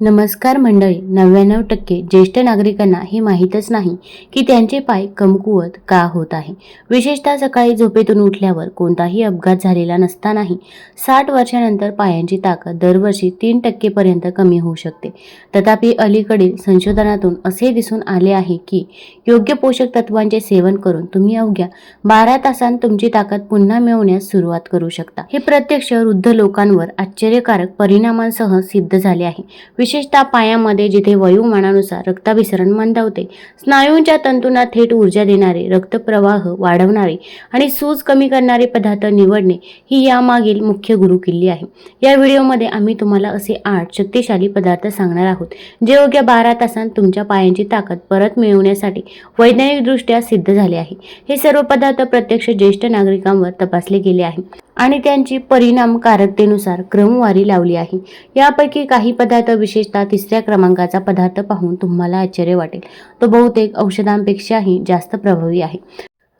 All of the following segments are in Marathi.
नमस्कार मंडळी नव्याण्णव टक्के ज्येष्ठ नागरिकांना हे माहीतच नाही की त्यांचे पाय कमकुवत का होत आहे. विशेषतः सकाळी झोपेतून उठल्यावर कोणताही अपघात झालेला नसतानाही साठ वर्षानंतर पायांची ताकद दरवर्षी तीन टक्केपर्यंत कमी होऊ शकते. तथापि अलीकडील संशोधनातून असे दिसून आले आहे की योग्य पोषक तत्वांचे सेवन करून तुम्ही अवघ्या बारा तासांत तुमची ताकद पुन्हा मिळवण्यास सुरुवात करू शकता. हे प्रत्यक्ष वृद्ध लोकांवर आश्चर्यकारक परिणामांसह सिद्ध झाले आहे. विशेषतः पायामध्ये जिथे वयोमानानुसार रक्ताभिसरण मंदावते. स्नायूंच्या तंतूंना थेट ऊर्जा देणारे रक्तप्रवाह वाढवणारे आणि सूज कमी करणारे पदार्थ निवडणे ही यामागील मुख्य गुरुकिल्ली आहे. या व्हिडिओमध्ये आम्ही तुम्हाला असे आठ शक्तिशाली पदार्थ सांगणार आहोत. जे योग्य बारा तासांत तुमच्या पायांची ताकद परत मिळवण्यासाठी वैज्ञानिकदृष्ट्या सिद्ध झाले आहे. हे सर्व पदार्थ प्रत्यक्ष ज्येष्ठ नागरिकांवर तपासले गेले आहे आणि त्यांची परिणामकारकतेनुसार क्रमवारी लावली आहे. यापैकी काही पदार्थ विशेष विशेषतः तिसऱ्या क्रमांकाचा पदार्थ पाहून तुम्हाला आश्चर्य वाटेल. तो बहुतेक औषधांपेक्षाही जास्त प्रभावी आहे.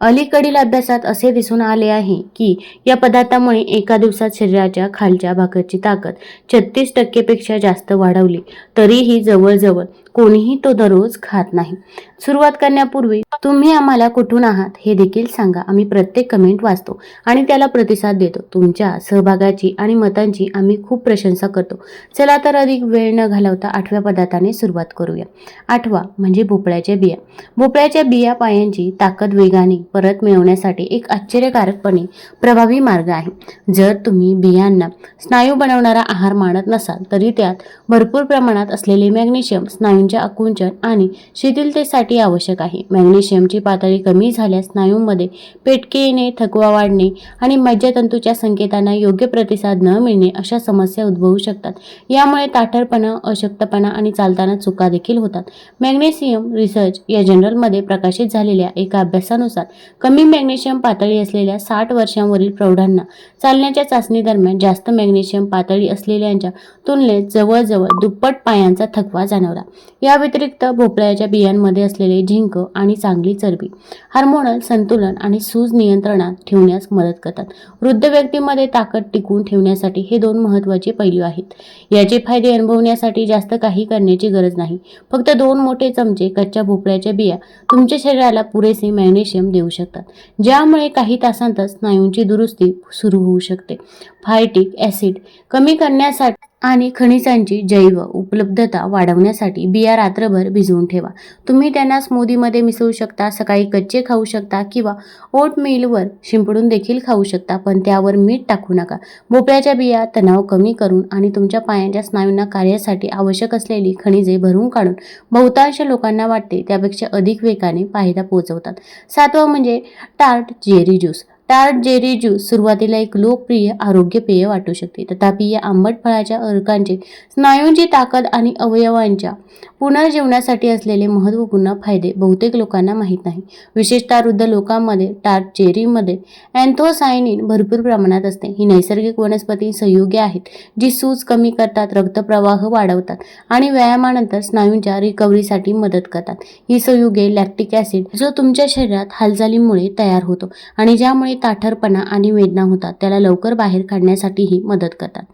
अलीकडील अभ्यासात असे दिसून आले आहे की या पदार्थामुळे एका दिवसात शरीराच्या खालच्या भागाची ताकद छत्तीस टक्केपेक्षा जास्त वाढवली. तरीही जवळजवळ कोणीही तो दररोज खात नाही. सुरुवात करण्यापूर्वी तुम्ही आम्हाला कुठून आहात हे देखील सांगा. आम्ही प्रत्येक कमेंट वाचतो आणि त्याला प्रतिसाद देतो. तुमच्या सहभागाची आणि मतांची आम्ही खूप प्रशंसा करतो. चला तर अधिक वेळ न घालवता आठव्या पदार्थाने सुरुवात करूया. आठवा म्हणजे भोपळ्याच्या बिया. भोपळ्याच्या बिया पायांची ताकद वेगाने परत मिळवण्यासाठी एक आश्चर्यकारकपणे प्रभावी मार्ग आहे. जर तुम्ही बियांना स्नायू बनवणारा आहार मानत नसाल तरी त्यात भरपूर प्रमाणात असलेले मॅग्नेशियम स्नायूंचे आकुंचन आणि शिथिलतेसाठी आवश्यक आहे. मॅग्नेशियमची पातळी कमी झाल्यास स्नायूंमध्ये पेटके येणे थकवा वाढणे आणि मज्जातंतूच्या संकेतांना योग्य प्रतिसाद न मिळणे अशा समस्या उद्भवू शकतात. यामुळे ताठरपणा अशक्तपणा आणि चालताना चुका देखील होतात. मॅग्नेशियम रिसर्च या जर्नलमध्ये प्रकाशित झालेल्या एका अभ्यासानुसार कमी मॅग्नेशियम पातळी असलेल्या साठ वर्षांवरील प्रौढांना चालण्याच्या चाचणी दरम्यान जास्त मॅग्नेशियम पातळी असलेल्यांच्या तुलनेत जवळजवळ दुप्पट पायांचा थकवा जाणवला. या व्यतिरिक्त भोपळ्याच्या बियांमध्ये असलेले झिंक आणि चांगली चरबी हार्मोनल संतुलन आणि सूज नियंत्रणात ठेवण्यास मदत करतात. वृद्ध व्यक्तीमध्ये ताकद टिकवून ठेवण्यासाठी हे दोन महत्त्वाचे पैलू आहेत. याचे फायदे अनुभवण्यासाठी जास्त काही करण्याची गरज नाही. फक्त दोन मोठे चमचे कच्च्या भोपळ्याच्या बिया तुमच्या शरीराला पुरेसे मॅग्नेशियम देऊ शकतात ज्यामुळे काही तासांतच स्नायूंची दुरुस्ती सुरू होऊ शकते. फायटिक ॲसिड कमी करण्यासाठी आणि खनिजांची जैव उपलब्धता वाढवण्यासाठी बिया रात्रभर भिजवून ठेवा. तुम्ही त्यांना स्मूदीमध्ये मिसळू शकता सकाळी कच्चे खाऊ शकता किंवा ओट मिलवर शिंपडून देखील खाऊ शकता पण त्यावर मीठ टाकू नका. भोपळ्याच्या बिया तणाव कमी करून आणि तुमच्या पायांच्या स्नायूंना कार्यासाठी आवश्यक असलेली खनिजे भरून काढून बहुतांश लोकांना वाटते त्यापेक्षा अधिक वेगाने फायदा पोहोचवतात. सातवं म्हणजे tart cherry juice. Tart cherry juice सुरुवातीला एक लोकप्रिय आरोग्य पेय वाटू शकते. तथापि या आंबट फळाच्या अर्कांचे स्नायूंची ताकद आणि अवयवांच्या पुनर्जीवनासाठी असलेले महत्त्वपूर्ण फायदे बहुतेक लोकांना माहीत नाही. विशेषतः वृद्ध लोकांमध्ये टार्ट जेरीमध्ये अँथोसायनिन भरपूर प्रमाणात असते. ही नैसर्गिक वनस्पती संयुगे आहेत जी सूज कमी करतात रक्तप्रवाह वाढवतात आणि व्यायामानंतर स्नायूंच्या रिकव्हरीसाठी मदत करतात. ही संयुगे लॅक्टिक ॲसिड जो तुमच्या शरीरात हालचालीमुळे तयार होतो आणि ज्यामुळे ताठरपणा आणि वेदना होतात. त्याला लवकर बाहेर काढण्यासाठीही मदत करतात.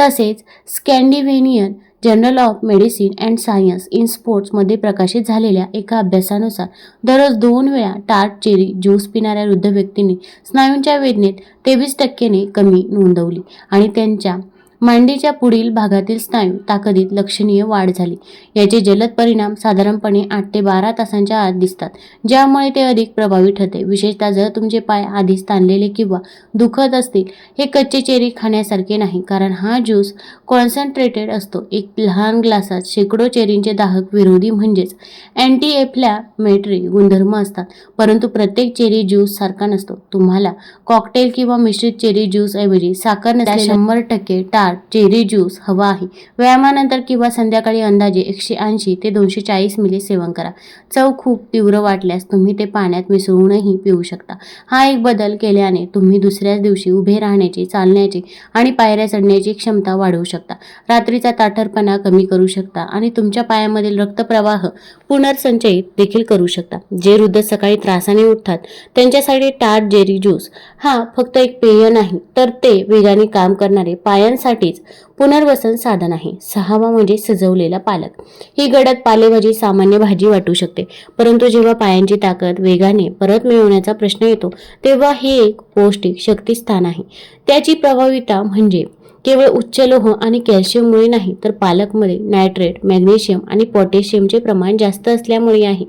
तसेच Scandinavian journal of medicine and science in स्पोर्ट्समध्ये प्रकाशित झालेल्या एका अभ्यासानुसार दररोज दोन वेळा टार्ट चेरी ज्यूस पिणाऱ्या वृद्ध व्यक्तींनी स्नायूंच्या वेदनेत तेवीस टक्केने कमी नोंदवली आणि त्यांच्या मांडीच्या पुढील भागातील स्नायू ताकदीत लक्षणीय वाढ झाली. याचे जलद परिणाम साधारणपणे आठ ते बारा तासांच्या आत दिसतात ज्यामुळे ते अधिक प्रभावी ठरते. विशेषतः जर तुमचे पाय आधीच ताणलेले किंवा दुखत असतील हे कच्चे चेरी खाण्यासारखे नाही कारण हा ज्यूस कॉन्सन्ट्रेटेड असतो. एक लहान ग्लासात शेकडो चेरींचे दाहक विरोधी म्हणजेच अँटी एफ्लॅमेटरी गुणधर्म असतात परंतु प्रत्येक चेरी ज्यूस सारखा नसतो. तुम्हाला कॉकटेल किंवा मिश्रित चेरी ज्यूस ऐवजी साखर नसल्या शंभर टक्के टार्ट चेरी ज्यूस हवा आहे. व्यायामानंतर किंवा संध्याकाळी अंदाजे एकशे ऐंशी ते दोनशे चाळीस मिली सेवन करा. चव खूप तीव्र वाटल्यास तुम्ही ते पाण्यात मिसळूनही पिऊ शकता. हा एक बदल केल्याने तुम्ही दुसऱ्याच दिवशी उभे राहण्याची चालण्याची आणि पायऱ्या चढण्याची क्षमता वाढवू शकता. रात्रीचा ताठरपणा कमी करू शकता आणि तुमच्या पायामधील रक्तप्रवाह पुनर्संचयित देखील करू शकता. जे वृद्ध सकाळी त्रासाने उठतात त्यांच्यासाठी टाट जेरी ज्यूस हा फक्त एक पेय नाही तर ते वेगाने काम करणारे पायांसाठी साठीच पुनर्वसन साधन आहे. सहावा म्हणजे सजवलेला पालक. ही गडद पालेभाजी सामान्य भाजी वाटू शकते. परंतु जेव्हा पायांची ताकद वेगाने परत मिळवण्याचा प्रश्न येतो तेव्हा हे एक पौष्टिक शक्तिस्थान आहे. त्याची प्रभाविता म्हणजे केवळ उच्च लोह आणि कॅल्शियममुळे नाही तर पालकमध्ये नायट्रेट मॅग्नेशियम आणि पोटॅशियमचे प्रमाण जास्त असल्यामुळे आहे.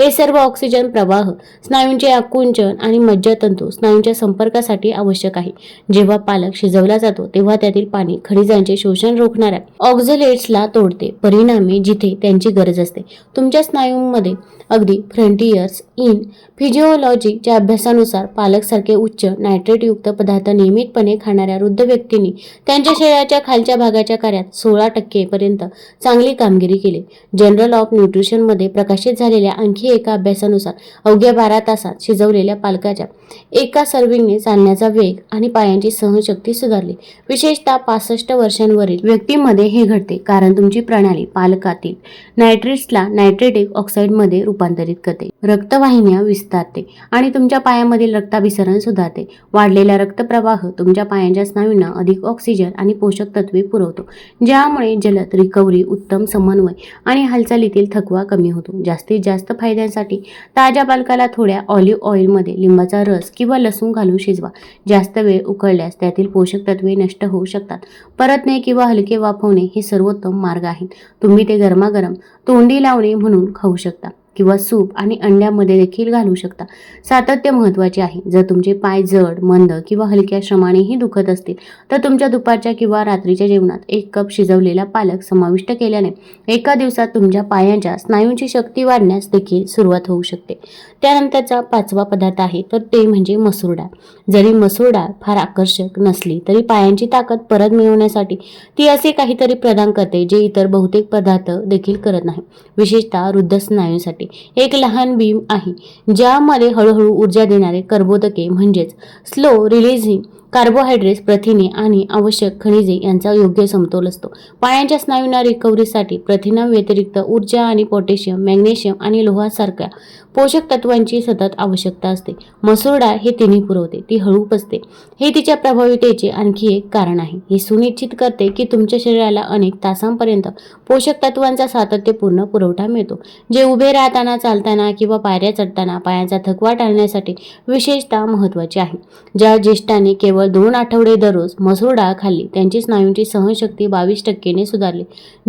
हे सर्व ऑक्सिजन प्रवाह स्नायूंचे आकुंचन आणि मज्जातंतू स्नायूंच्या संपर्कासाठी आवश्यक आहे. जेव्हा पालक शिजवला जातो तेव्हा त्यातील पाणी खनिजांचे शोषण रोखणाऱ्या ऑक्झलेट्सला तोडते. परिणामी जिथे त्यांची गरज असते. तुमच्या स्नायूंमध्ये अगदी फ्रंटियर्स इन फिजिओलॉजीच्या अभ्यासानुसार पालकसारखे उच्च नायट्रेटयुक्त पदार्थ नियमितपणे खाणाऱ्या वृद्ध व्यक्तींनी त्यांच्या शरीराच्या खालच्या भागाच्या कार्यात सोळा टक्केपर्यंत चांगली कामगिरी केली. जनरल ऑफ न्यूट्रिशनमध्ये प्रकाशित झालेल्या आणखी एका अभ्यासानुसार अवघ्या बारा तासात शिजवलेल्या पालकाच्या एका सर्विंगने चालण्याचा वेग आणि पायांची सहनशक्ती सुधारली. विशेषतः पासष्ट वर्षांवरील व्यक्तीमध्ये हे घडते कारण तुमची प्रणाली पालकातील नायट्रेट्सला नायट्रेटिक ऑक्साईडमध्ये रूपांतरित करते. रक्तवाहिन्या विस्तारते आणि तुमच्या पायामधील रक्ताभिसरण सुधारते. वाढलेला रक्तप्रवाह तुमच्या पायांच्या स्नायूंना अधिक ऑक्सिजन आणि पोषक तत्वे पुरवतो ज्यामुळे जलद रिकव्हरी उत्तम समन्वय आणि हालचालीतील थकवा कमी होतो. जास्तीत जास्त फायद्यांसाठी ताज्या पालकाला थोड्या ऑलिव्ह ऑइलमध्ये लिंबाचा रस किंवा लसूण घालून शिजवा. जास्त वेळ उकळल्यास त्यातील पोषक तत्वे नष्ट होऊ शकतात. परतणे किंवा हलके वाफवणे हे सर्वोत्तम मार्ग आहेत. तुम्ही ते गरमागरम तोंडी लावणे म्हणून खाऊ शकता. किंवा सूप आणि अंड्यामध्ये देखील घालू शकता. सातत्य महत्त्वाचे आहे. जर तुमचे पाय जड मंद किंवा हलक्या श्रमानेही दुखत असतील तर तुमच्या दुपारच्या किंवा रात्रीच्या जेवणात एक कप शिजवलेला पालक समाविष्ट केल्याने एका दिवसात तुमच्या पायांच्या स्नायूंची शक्ती वाढण्यास देखील सुरुवात होऊ शकते. त्यानंतरचा पाचवा पदार्थ आहे तर ते म्हणजे मसूर डाळ जरी मसूर डाळ फार आकर्षक नसली तरी पायांची ताकद परत मिळवण्यासाठी ती असे काहीतरी प्रदान करते जे इतर बहुतेक पदार्थ देखील करत नाही. विशेषतः वृद्ध स्नायूंसाठी. एक लहान बीम आहे ज्यामध्ये हळूहळू ऊर्जा देणारे कर्बोदके म्हणजेच स्लो रिलीझिंग कार्बोहायड्रेट्स प्रथिने आणि आवश्यक खनिजे यांचा योग्य समतोल असतो. पायांच्या स्नायूंना रिकव्हरीसाठी प्रथिनांव्यतिरिक्त ऊर्जा आणि पोटॅशियम मॅग्नेशियम आणि लोहासारख्या पोषक तत्वांची सतत आवश्यकता असते. मसूर डाळ हे तिन्ही पुरवते. ती हळू असते हे तिच्या प्रभावितेचे आणखी एक कारण आहे. हे सुनिश्चित करते की तुमच्या शरीराला अनेक तासांपर्यंत पोषक तत्वांचा सातत्यपूर्ण पुरवठा मिळतो. जे उभे राहताना चालताना किंवा पायऱ्या चढताना पायांचा थकवा टाळण्यासाठी विशेषतः महत्त्वाचे आहे. ज्या ज्येष्ठांनी केवळ दोन आठवडे दररोज मसूर डाळ खाल्ली त्यांची स्नायूंची सहनशक्ती बावीस टक्केने सुधारली.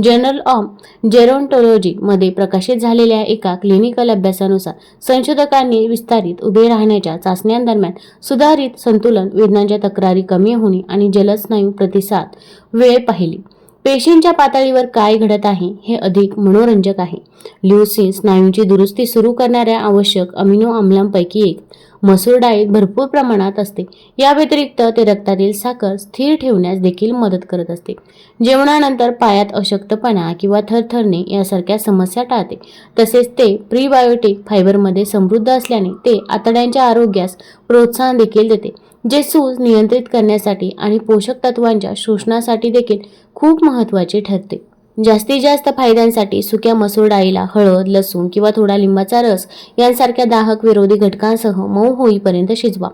जनरल ऑफ जेरोन्टोलॉजीमध्ये प्रकाशित झालेल्या एका क्लिनिकल अभ्यासानुसार संशोधकांनी विस्तारित उभे राहण्याच्या चाचण्यांदरम्यान सुधारित संतुलन वेदनांच्या तक्रारी कमी होणे आणि जलद स्नायू प्रतिसाद वेळ पाहिली. पेशींच्या पातळीवर काय घडत आहे हे अधिक मनोरंजक आहे. ल्युसिन स्नायूंची दुरुस्ती सुरू करणाऱ्या आवश्यक अमिनो आम्लांपैकी एक. मसूर डाळीत भरपूर प्रमाणात असते. या व्यतिरिक्त ते रक्तातील साखर स्थिर ठेवण्यास देखील मदत करत असते. जेवणानंतर पायात अशक्तपणा किंवा थरथरणे यासारख्या समस्या टाळते. तसेच ते प्रीबायोटिक फायबरमध्ये समृद्ध असल्याने ते आतड्यांच्या आरोग्यास प्रोत्साहन देखील देते जे सूज नियंत्रित करण्यासाठी आणि पोषक तत्वांच्या शोषणासाठी देखील खूप महत्त्वाचे ठरते. जास्तीत जास्त फायद्यांसाठी सुक्या मसूर डाळीला हळद लसूण किंवा थोडा लिंबाचा रस यांसारख्या दाहक विरोधी घटकांसह मऊ होईपर्यंत शिजवा.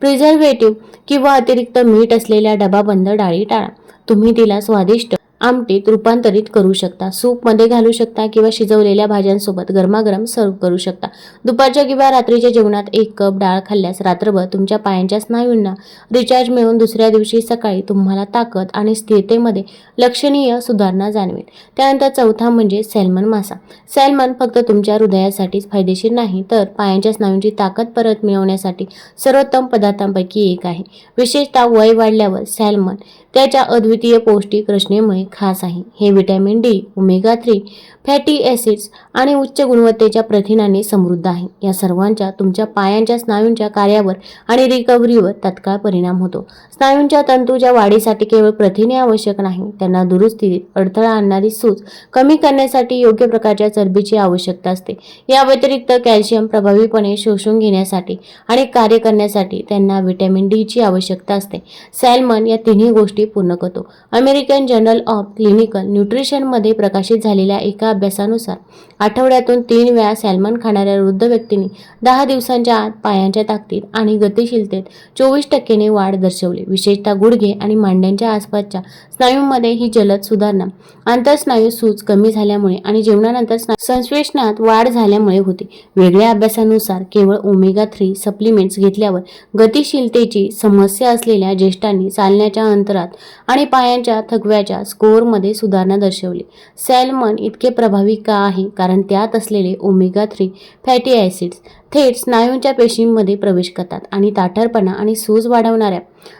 प्रिझर्वेटिव्ह किंवा अतिरिक्त मीठ असलेल्या डबाबंद डाळी टाळा. तुम्ही तिला स्वादिष्ट आमटीत रूपांतरित करू शकता. सूपमध्ये घालू शकता किंवा शिजवलेल्या भाज्यांसोबत गरमागरम सर्व करू शकता. दुपारच्या किंवा रात्रीच्या जेवणात एक कप डाळ खाल्ल्यास रात्रभर तुमच्या पायांच्या स्नायूंना रिचार्ज मिळून दुसऱ्या दिवशी सकाळी तुम्हाला ताकद आणि स्थिरतेमध्ये लक्षणीय सुधारणा जाणवेल. त्यानंतर चौथा म्हणजे सॅल्मन मासा. सॅल्मन फक्त तुमच्या हृदयासाठीच फायदेशीर नाही तर पायांच्या स्नायूंची ताकद परत मिळवण्यासाठी सर्वोत्तम पदार्थांपैकी एक आहे. विशेषतः वय वाढल्यावर सॅल्मन त्याच्या अद्वितीय पौष्टिक रचनेमुळे खास आहे. हे vitamin D omega three fatty acids आणि उच्च गुणवत्तेच्या प्रथिनांनी समृद्ध आहे. या सर्वांच्या तुमच्या पायांच्या स्नायूंच्या कार्यावर आणि रिकव्हरीवर तत्काळ परिणाम होतो. स्नायूंच्या तंतूच्या वाढीसाठी केवळ प्रथिने आवश्यक नाही त्यांना दुरुस्तीत अडथळा आणणारी सूज कमी करण्यासाठी योग्य प्रकारच्या चरबीची आवश्यकता असते. या व्यतिरिक्त कॅल्शियम प्रभावीपणे शोषून घेण्यासाठी आणि कार्य करण्यासाठी त्यांना व्हिटॅमिन डीची आवश्यकता असते. सॅल्मन या तिन्ही गोष्टी पूर्ण करतो. अमेरिकन जर्नल ऑफ क्लिनिकल न्यूट्रिशनमध्ये प्रकाशित झालेल्या एका अभ्यासानुसार. आठवड्यातून तीन वेळा सॅल्मन खाणाऱ्या वृद्ध व्यक्तींनी दहा दिवसांच्या आत पायांच्या ताकदीत आणि गतिशीलतेत चोवीस टक्केने वाढ दर्शवली. विशेषतः गुडघे आणि मांड्यांच्या आसपासच्या स्नायूंमध्ये ही जलद सुधारणा आंतरस्नायू सूज कमी झाल्यामुळे आणि जेवणानंतर संश्लेषणात वाढ झाल्यामुळे होते. वेगळ्या अभ्यासानुसार केवळ ओमेगा थ्री सप्लिमेंट्स घेतल्यावर गतिशीलतेची समस्या असलेल्या ज्येष्ठांनी चालण्याच्या अंतरात आणि पायांच्या थकव्याच्या स्कोअरमध्ये सुधारणा दर्शवली. सॅल्मन इतके प्रभावी का आहे? कारण त्यात असलेले ओमेगा थ्री फॅटी ॲसिड्स थेट स्नायूंच्या पेशींमध्ये प्रवेश करतात आणि ताठरपणा आणि सूज वाढवणाऱ्या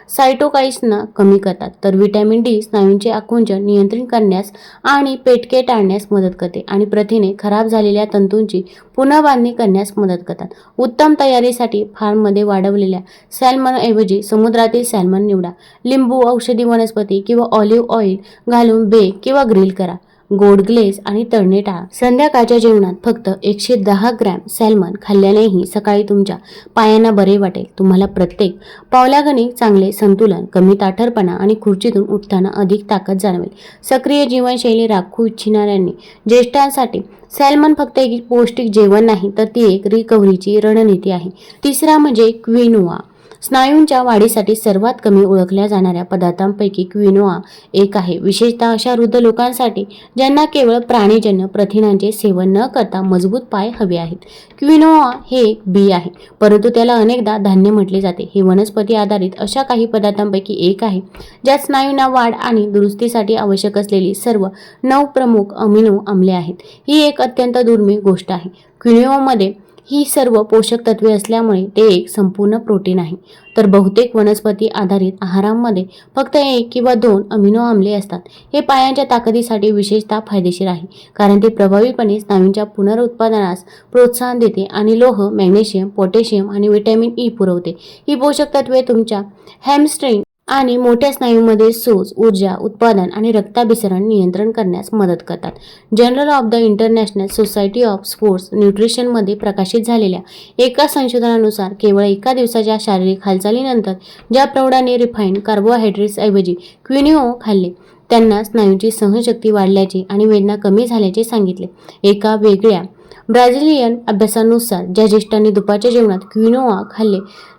सायटोकाईसना कमी करतात. तर व्हिटॅमिन डी स्नायूंचे आकुंचन नियंत्रित करण्यास आणि पेटके टाळण्यास मदत करते आणि प्रथिने खराब झालेल्या तंतूंची पुनर्बांधणी करण्यास मदत करतात. उत्तम तयारीसाठी फार्ममध्ये वाढवलेल्या सॅल्मनऐवजी समुद्रातील सॅल्मन निवडा. लिंबू औषधी वनस्पती किंवा ऑलिव्ह ऑइल घालून बेक किंवा ग्रिल करा. गोडग्लेस आणि तळणे टाळा. संध्याकाळच्या जेवणात फक्त एकशे दहा ग्रॅम सॅल्मन खाल्ल्यानेही सकाळी तुमच्या पायांना बरे वाटेल. तुम्हाला प्रत्येक पावलागणिक चांगले संतुलन कमी ताठरपणा आणि खुर्चीतून उठताना अधिक ताकद जाणवेल. सक्रिय जीवनशैली राखू इच्छिणाऱ्यांनी ज्येष्ठांसाठी सॅल्मन फक्त एक पौष्टिक जेवण नाही तर ती एक रिकव्हरीची रणनीती आहे. तिसरा म्हणजे क्विनोआ. स्नायूंच्या वाढीसाठी सर्वात कमी ओळखल्या जाणाऱ्या पदार्थांपैकी क्विनोआ एक आहे. विशेषतः अशा वृद्ध लोकांसाठी ज्यांना केवळ प्राणीजन्य प्रथिनांचे सेवन न करता मजबूत पाय हवे आहेत. क्विनोआ हे एक बी आहे. परंतु त्याला अनेकदा धान्य म्हटले जाते. हे वनस्पती आधारित अशा काही पदार्थांपैकी एक आहे ज्यात स्नायूंना वाढ आणि दुरुस्तीसाठी आवश्यक असलेली सर्व नऊ प्रमुख अमिनो आम्ले आहेत. ही एक अत्यंत दुर्मिळ गोष्ट आहे. क्विनोआमध्ये ही सर्व पोषक तत्वे असल्यामुळे ते एक संपूर्ण प्रोटीन आहे. तर बहुतेक वनस्पती आधारित आहारांमध्ये फक्त एक किंवा दोन अमिनो आम्ले असतात. हे पायांच्या ताकदीसाठी विशेषतः फायदेशीर आहे कारण ते प्रभावीपणे स्नायूंच्या पुनरुत्पादनास प्रोत्साहन देते आणि लोह मॅग्नेशियम पोटॅशियम आणि व्हिटॅमिन ई पुरवते. ही पोषक तत्वे तुमच्या हॅमस्ट्रिंग आणि मोठ्या स्नायूंमध्ये सूज ऊर्जा उत्पादन आणि रक्ताभिसरण नियंत्रण करण्यास मदत करतात. Journal of the international society of sports न्यूट्रिशनमध्ये प्रकाशित झालेल्या एका संशोधनानुसार केवळ एका दिवसाच्या शारीरिक हालचालीनंतर ज्या प्रौढाने रिफाईंड कार्बोहायड्रेट्सऐवजी क्विनिओ खाल्ले त्यांना स्नायूंची सहनशक्ती वाढल्याचे आणि वेदना कमी झाल्याचे सांगितले. एका वेगळ्या ब्राझिलियन अभ्यासानुसार ज्या ज्येष्ठांनी दुपारच्या जेवणात क्विनोआ खाल्ले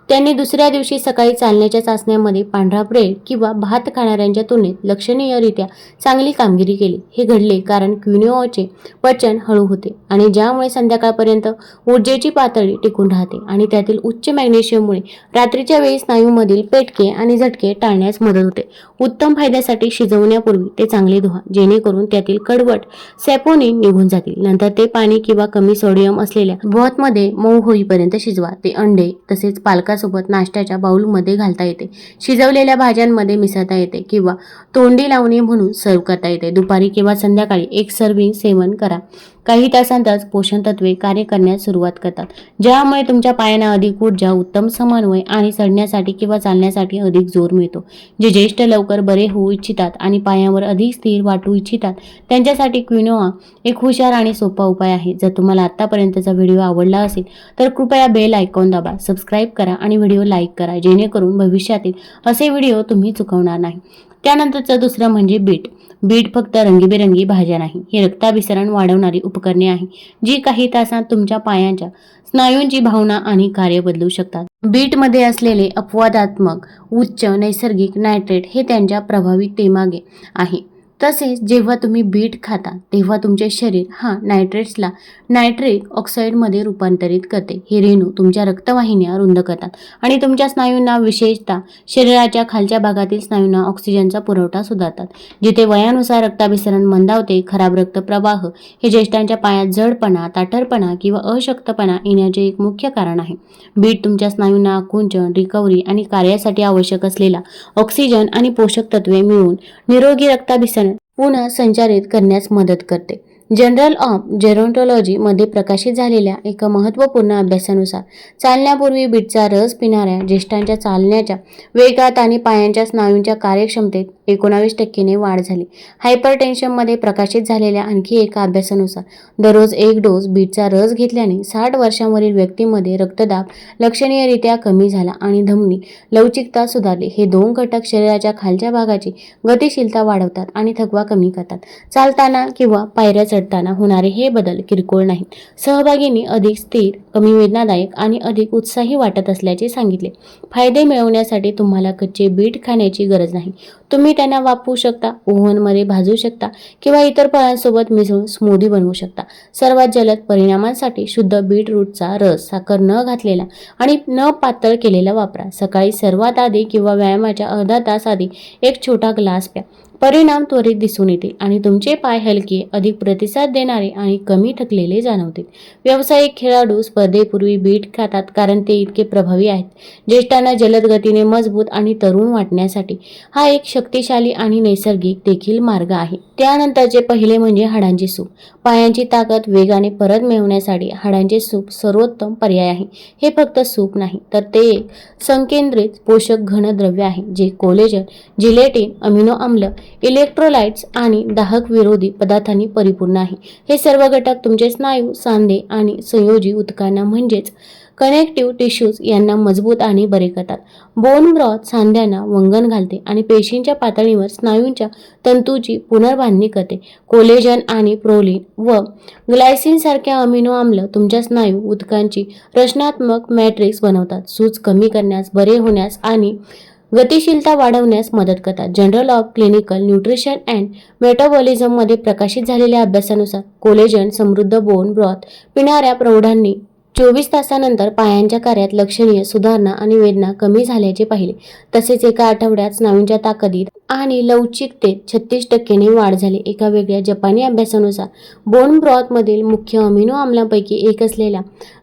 त्यांनी दुसऱ्या दिवशी सकाळी चालण्याच्या चाचण्यामध्ये पांढरा ब्रेड किंवा भात खाणाऱ्यांच्या तुलनेत लक्षणीयरित्या चांगली कामगिरी केली. हे घडले कारण क्युनिओचे पचन हळू होते आणि ज्यामुळे संध्याकाळपर्यंत ऊर्जेची पातळी टिकून राहते आणि त्यातील उच्च मॅग्नेशियममुळे रात्रीच्या वेळी स्नायूमधील पेटके आणि झटके टाळण्यास मदत होते. उत्तम फायद्यासाठी शिजवण्यापूर्वी ते चांगले धुवा जेणेकरून त्यातील कडवट सॅपोनिन निघून जातील. नंतर ते पाणी किंवा कमी सोडियम असलेल्या ब्रॉथमध्ये मऊ होईपर्यंत शिजवा. ते अंडे तसेच पालकासोबत नाश्त्याच्या बाऊलमध्ये घालता येते. शिजवलेल्या भाज्यांमध्ये मिसळता येते किंवा तोंडी लावणे म्हणून सर्व करता येते. दुपारी किंवा संध्याकाळी एक सर्विंग सेवन करा. काही तासांतच पोषण तत्वे कार्य करण्यास सुरुवात करतात. ज्यामुळे तुमच्या पायांना अधिक ऊर्जा उत्तम समन्वय आणि चढण्यासाठी किंवा चालण्यासाठी अधिक जोर मिळतो. जे ज्येष्ठ लवकर बरे होऊ इच्छितात आणि पायांवर अधिक स्थिर वाटू इच्छितात त्यांच्यासाठी क्विनोआ एक हुशार आणि सोपा उपाय आहे. जर तुम्हाला आत्तापर्यंतचा व्हिडिओ आवडला असेल तर कृपया बेल आयकॉन दाबा सबस्क्राईब करा आणि व्हिडिओ लाईक करा जेणेकरून भविष्यातील असे व्हिडिओ तुम्ही चुकवणार नाही. त्यानंतरचं दुसरं म्हणजे बीट. बीट फक्त रंगीबेरंगी भाज्या नाही ही रक्ताभिसरण वाढवणारी उपकरणे आहे जी काही तासात तुमच्या पायांच्या स्नायूंची भावना आणि कार्य बदलू शकतात. बीटमध्ये असलेले अपवादात्मक उच्च नैसर्गिक नायट्रेट हे त्यांच्या प्रभावितेमागे आहे. तसेच जेव्हा तुम्ही बीट खाता तेव्हा तुमचे शरीर हा नायट्रेट्सला नायट्रेट ऑक्साईडमध्ये रूपांतरित करते. हे रेणू तुमच्या रक्तवाहिन्या रुंद करतात. आणि तुमच्या स्नायूंना विशेषतः शरीराच्या खालच्या भागातील स्नायूंना ऑक्सिजनचा पुरवठा सुधारतात जिथे वयानुसार रक्ताभिसरण मंदावते खराब रक्तप्रवाह हे ज्येष्ठांच्या पायात जडपणा ताठरपणा किंवा अशक्तपणा येण्याचे एक मुख्य कारण आहे. बीट तुमच्या स्नायूंना आकुंचन रिकव्हरी आणि कार्यासाठी आवश्यक असलेला ऑक्सिजन आणि पोषक तत्वे मिळून निरोगी रक्ताभिसरण पुन्हा संचारित करण्यास मदत करते. जनरल ऑफ जेरोंटॉलॉजीमध्ये प्रकाशित झालेल्या एका महत्त्वपूर्ण अभ्यासानुसार चालण्यापूर्वी बीटचा रस पिणाऱ्या ज्येष्ठांच्या चालण्याच्या वेगात आणि पायांच्या स्नायूंच्या कार्यक्षमतेत एकोणावीस टक्केने वाढ झाली. हायपरटेन्शनमध्ये प्रकाशित झालेल्या आणखी एका अभ्यासानुसार दररोज एक डोस बीटचा रस घेतल्याने साठ वर्षांवरील व्यक्तीमध्ये रक्तदाब लक्षणीयरित्या कमी झाला आणि धमनी लवचिकता सुधारली. हे दोन घटक शरीराच्या खालच्या भागाची गतिशीलता वाढवतात आणि थकवा कमी करतात. चालताना किंवा पायऱ्या चढताना होणारे हे बदल किरकोळ नाहीत. सहभागींनी अधिक स्थिर कमी वेदनादायक आणि अधिक उत्साही वाटत असल्याचे सांगितले. फायदे मिळवण्यासाठी तुम्हाला कच्चे बीट खाण्याची गरज नाही. तुम्ही त्यांना वापरू शकता ओव्हनमध्ये भाजू शकता किंवा इतर फळांसोबत मिसळून स्मूदी बनवू शकता. सर्वात जलद परिणामांसाठी शुद्ध बीटरूटचा रस साखर न घातलेला आणि न पातळ केलेला वापरा. सकाळी सर्वात आधी किंवा व्यायामाच्या अर्धा तास आधी एक छोटा ग्लास प्या. परिणाम त्वरित दिसून येतील आणि तुमचे पाय हलके अधिक प्रतिसाद देणारे आणि कमी थकलेले जाणवतील व्यावसायिक खेळाडू स्पर्धेपूर्वी बीट खातात कारण ते इतके प्रभावी आहेत. ज्येष्ठांना जलद गतीने मजबूत आणि तरुण वाटण्यासाठी हा एक शक्तिशाली आणि नैसर्गिक देखील मार्ग आहे. त्यानंतरचे पहिले म्हणजे हाडांची सूप. पायांची ताकद वेगाने परत मिळवण्यासाठी हाडांचे सूप सर्वोत्तम पर्याय आहे. हे फक्त सूप नाही तर ते एक संकेंद्रित पोषक घनद्रव्य आहे जे कोलेजन जिलेटिन अमिनो आम्ल इलेक्ट्रोलाइट्स आणि दाहक विरोधी पदार्थांनी परिपूर्ण आहे. हे सर्व घटक तुमचे स्नायू सांधे आणि संयोजी उदकांना म्हणजेच कनेक्टिव्ह टिश्यूज यांना मजबूत आणि बरे करतात. बोन ब्रॉथ सांध्यांना वंगण घालते आणि पेशींच्या पातळीवर स्नायूंच्या तंतूची पुनर्बांधणी करते. कोलेजन आणि प्रोलीन व ग्लायसिन सारख्या अमिनो आम्ल तुमच्या स्नायू उदकांची रचनात्मक मॅट्रिक्स बनवतात. सूज कमी करण्यास बरे होण्यास आणि गतिशीलता वाढवण्यास मदत करतात. General of clinical nutrition and मेटाबॉलिझममध्ये प्रकाशित झालेल्या अभ्यासानुसार कोलेजन समृद्ध बोन ब्रॉथ पिणाऱ्या प्रौढांनी चोवीस तासानंतर पायांच्या कार्यात लक्षणीय सुधारणा आणि वेदना कमी झाल्याचे पाहिले. तसेच एका आठवड्यात स्नायूंच्या ताकदीत आणि लवचिकतेत छत्तीस टक्क्यांनी वाढ झाली. एका वेगळ्या जपानी अभ्यासानुसार बोन ब्रॉथमधील मुख्य अमिनो आम्लांपैकी एक असलेल्या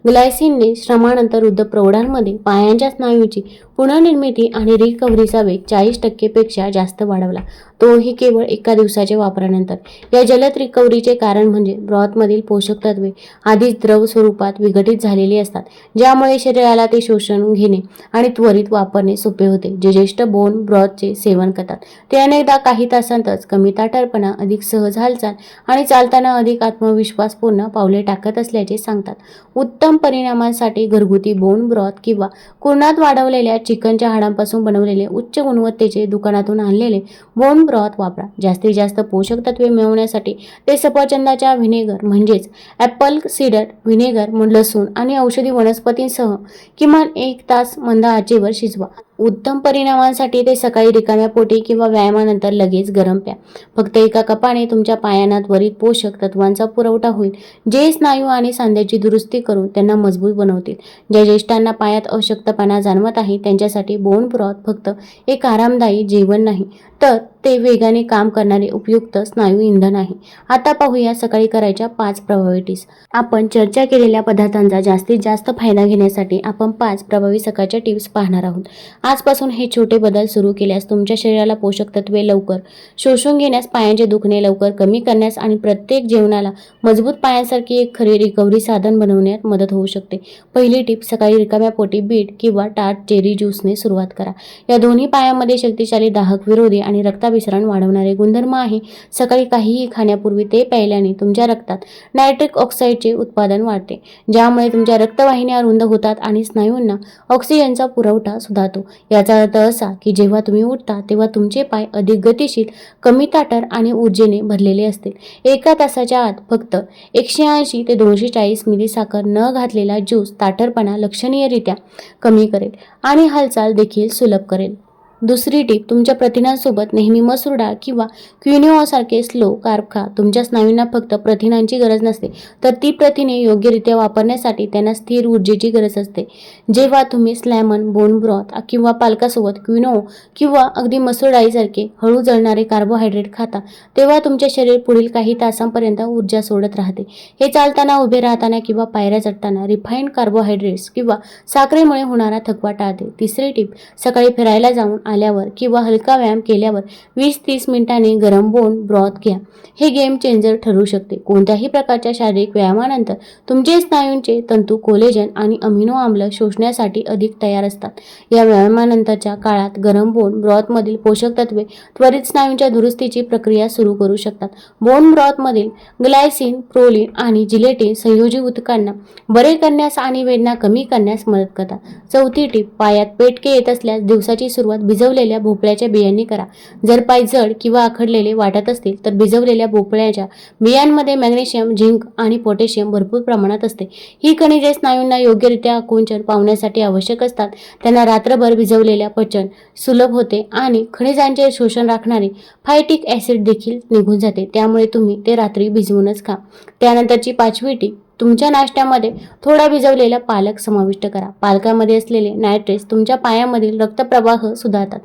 ग्लायसिनने श्रमानंतर वृद्ध प्रौढांमध्ये पायांच्या स्नायूची पुनर्निर्मिती आणि रिकव्हरीचा वेग चाळीस टक्केपेक्षा जास्त वाढवला. तोही केवळ एका दिवसाच्या वापरानंतर. या जलद रिकव्हरीचे कारण म्हणजे ब्रॉथमधील पोषक तत्वे आधीच द्रव स्वरूपात विघटित झालेली असतात ज्यामुळे शरीराला ते शोषण घेणे आणि त्वरित वापरणे सोपे होते. जे ज्येष्ठ बोन ब्रॉथचे सेवन करतात. ते अनेकदा काही तासांतच कमी ताटरपणा अधिक सहज हालचाल आणि चालताना अधिक आत्मविश्वासपूर्ण पावले टाकत असल्याचे सांगतात. उत्तम परिणामांसाठी घरगुती बोन ब्रॉथ किंवा कुरणात वाढवलेल्या चिकनच्या हाडांपासून बनवलेले उच्च गुणवत्तेचे दुकानातून आणलेले बोन ब्रॉथ वापरा. जास्तीत जास्त पोषक तत्वे मिळवण्यासाठी ते सफरचंदाच्या व्हिनेगर म्हणजेच ॲपल सिडर व्हिनेगर लसूण आणि औषधी वनस्पतींसह किमान एक तास मंद आचेवर शिजवा. उत्तम परिणामांसाठी ते सकाळी रिकाम्या पोटी किंवा व्यायामानंतर लगेच गरम प्या. फक्त एका कपाने तुमच्या पायांना त्वरित पोषक तत्वांचा पुरवठा होईल. जे स्नायू आणि सांध्याची दुरुस्ती करून त्यांना मजबूत बनवतील. ज्या ज्येष्ठांना पायात अशक्तपणा जाणवत आहे त्यांच्यासाठी बोन ब्रॉथ फक्त एक आरामदायी जेवण नाही. तर ते वेगाने काम करणारे उपयुक्त स्नायू इंधन आहे. आता पाहूया सकाळी करायच्या पाच प्रभावी टिप्स आपण चर्चा केलेल्या पदार्थांचा जास्तीत जास्त फायदा घेण्यासाठी आपण पाच प्रभावी सकाळच्या टिप्स पाहणार आहोत. आजपासून हे छोटे बदल सुरू केल्यास तुमच्या शरीराला पोषक तत्वे लवकर शोषून घेण्यास पायांचे दुखणे लवकर कमी करण्यास आणि प्रत्येक जेवणाला मजबूत पायांसारखी एक खरी रिकव्हरी साधन बनवण्यात मदत होऊ शकते. पहिली टिप सकाळी रिकाम्या पोटी बीट किंवा टाट चेरी ज्यूसने सुरुवात करा. या दोन्ही पायांमध्ये शक्तिशाली दाहक विरोधी आणि रक्ताभिसरण वाढवणारे गुणधर्म आहे. सकाळी काहीही खाण्यापूर्वी ते प्यायल्याने तुमच्या रक्तात नायट्रिक ऑक्साईडचे उत्पादन वाढते. ज्यामुळे तुमच्या रक्तवाहिन्या रुंद होतात आणि स्नायूंना ऑक्सिजनचा पुरवठा सुधारतो. याचा अर्थ असा की जेव्हा तुम्ही उठता तेव्हा तुमचे पाय अधिक गतिशील कमी ताटर आणि ऊर्जेने भरलेले असतील. एका तासाच्या आत फक्त एकशे ऐंशी ते दोनशे चाळीस मिली साखर न घातलेला ज्यूस ताटरपणा लक्षणीयरित्या कमी करेल आणि हालचाल देखील सुलभ करेल. दुसरी टीप तुमच्या प्रथिनांसोबत नेहमी मसूर डाळ किंवा क्युनिओसारखे स्लो कार्ब खा तुमच्या स्नायूंना फक्त प्रथिनांची गरज नसते तर ती प्रथिने योग्यरित्या वापरण्यासाठी त्यांना स्थिर ऊर्जेची गरज असते. जेव्हा तुम्ही स्लॅमन बोन ब्रॉथ किंवा पालकासोबत क्विनो किंवा अगदी मसूर डाळीसारखे हळू जळणारे कार्बोहायड्रेट खाता तेव्हा तुमचे शरीर पुढील काही तासांपर्यंत ऊर्जा सोडत राहते. हे चालताना उभे राहताना किंवा पायऱ्या चढताना रिफाईंड कार्बोहायड्रेट्स किंवा साखरेमुळे होणारा थकवा टाळते. तिसरी टीप सकाळी फिरायला जाऊन आल्यावर किंवा हलका व्यायाम केल्यावर वीस तीस मिनिटांनी गरम बोन ब्रॉथ घ्या. हे गेम चेंजर ठरू शकते. कोणत्याही प्रकारच्या शारीरिक व्यायामानंतर तुमचे स्नायूंचे तंतू कोलेजन आणि अमिनो आम्ल शोषण्यासाठी अधिक तयार असतात. या व्यायामानंतरच्या काळात गरम बोन ब्रॉथमधील पोषक तत्वे त्वरित स्नायूंच्या दुरुस्तीची प्रक्रिया सुरू करू शकतात. बोन ब्रॉथमधील ग्लायसिन प्रोलिन आणि जिलेटिन संयोजी उतकांना बरे करण्यास आणि वेदना कमी करण्यास मदत करतात. चौथी टीप पायात पेटके येत असल्यास दिवसाची सुरुवात भिजवलेल्या भोपळ्याच्या बियांनी करा. जर पाय जड किंवा आखडलेले वाटत असतील तर भिजवलेल्या भोपळ्याच्या बियांमध्ये मॅग्नेशियम झिंक आणि पोटॅशियम भरपूर प्रमाणात असते. ही खनिजे स्नायूंना योग्यरित्या आकुंचन पावण्यासाठी आवश्यक असतात. त्यांना रात्रभर भिजवलेल्या पचन सुलभ होते आणि खनिजांचे शोषण राखणारे फायटिक ॲसिड देखील निघून जाते. त्यामुळे तुम्ही ते रात्री भिजवूनच खा. त्यानंतरची पाचवी टीप तुमच्या नाश्त्यामध्ये थोडा भिजवलेला पालक समाविष्ट करा. पालकामध्ये असलेले नायट्रेट्स तुमच्या पायामधील रक्तप्रवाह सुधारतात.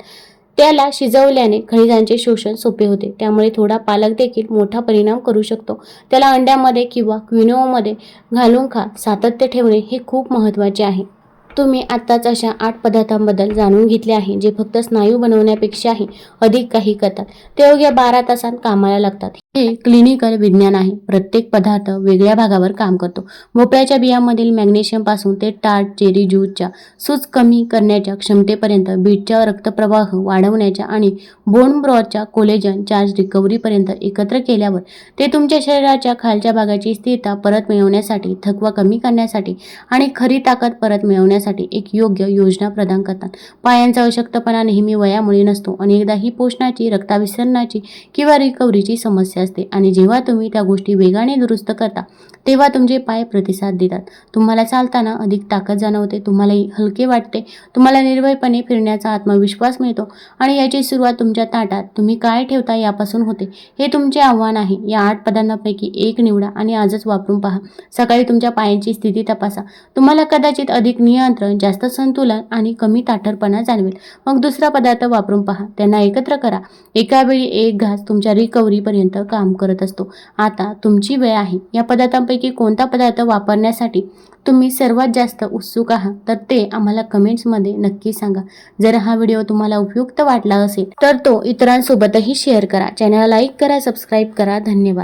त्याला शिजवल्याने खनिजांचे शोषण सोपे होते. त्यामुळे थोडा पालक देखील मोठा परिणाम करू शकतो. त्याला अंड्यामध्ये किंवा क्विनोमध्ये घालून खा. सातत्य ठेवणे हे खूप महत्त्वाचे आहे. तुम्ही आत्ताच अशा आठ पदार्थांबद्दल जाणून घेतले आहे जे फक्त स्नायू बनवण्यापेक्षाही अधिक काही करतात. ते अवघ्या बारा तासांत कामाला लागतात. हे क्लिनिकल विज्ञान आहे. प्रत्येक पदार्थ वेगळ्या भागावर काम करतो. भोपळ्याच्या बियांमधील मॅग्नेशियमपासून ते टार्ट चेरी ज्यूसच्या सूज कमी करण्याच्या क्षमतेपर्यंत बीटच्या रक्तप्रवाह वाढवण्याच्या आणि बोन ब्रॉथच्या कोलेजन चार्ज रिकव्हरीपर्यंत एकत्र केल्यावर ते तुमच्या शरीराच्या खालच्या भागाची स्थिरता परत मिळवण्यासाठी थकवा कमी करण्यासाठी आणि खरी ताकद परत मिळवण्यासाठी एक योग्य योजना प्रदान करतात. पायांचा अशक्तपणा नेहमी वयामुळे नसतो. अनेकदा ही पोषणाची रक्ताविसरणाची किंवा रिकव्हरीची समस्या असते. आणि जेव्हा तुम्ही त्या गोष्टी वेगाने दुरुस्त करता तेव्हा तुमचे पाय प्रतिसाद देतात. तुम्हाला चालताना अधिक ताकद जाणवते तुम्हाला हलके वाटते तुम्हाला निर्भयपणे फिरण्याचा आत्मविश्वास मिळतो आणि याची सुरुवात तुमच्या ताटात तुम्ही काय ठेवता यापासून होते हे तुमचे आव्हान आहे. या आठ पदांपैकी एक निवडा आणि आजच वापरून पहा. सकाळी तुमच्या पायांची स्थिती तपासा. तुम्हाला कदाचित अधिक नियंत्रण जास्त संतुलन आणि कमी ताठरपणा जाणवेल. मग दुसरा पदार्थ वापरून पहा. त्यांना एकत्र करा. एका वेळी एक घास तुमच्या रिकव्हरीपर्यंत काम करत असतो. आता तुमची वेळ आहे. या पदार्थांपैकी कोणता पदार्थ वापरण्यासाठी तुम्ही सर्वात जास्त उत्सुक आहात? तर ते आम्हाला कमेंट्समध्ये नक्की सांगा. जर हा व्हिडिओ तुम्हाला उपयुक्त वाटला असेल तर तो इतरांसोबतही शेअर करा. चॅनल लाईक करा सबस्क्राईब करा. धन्यवाद.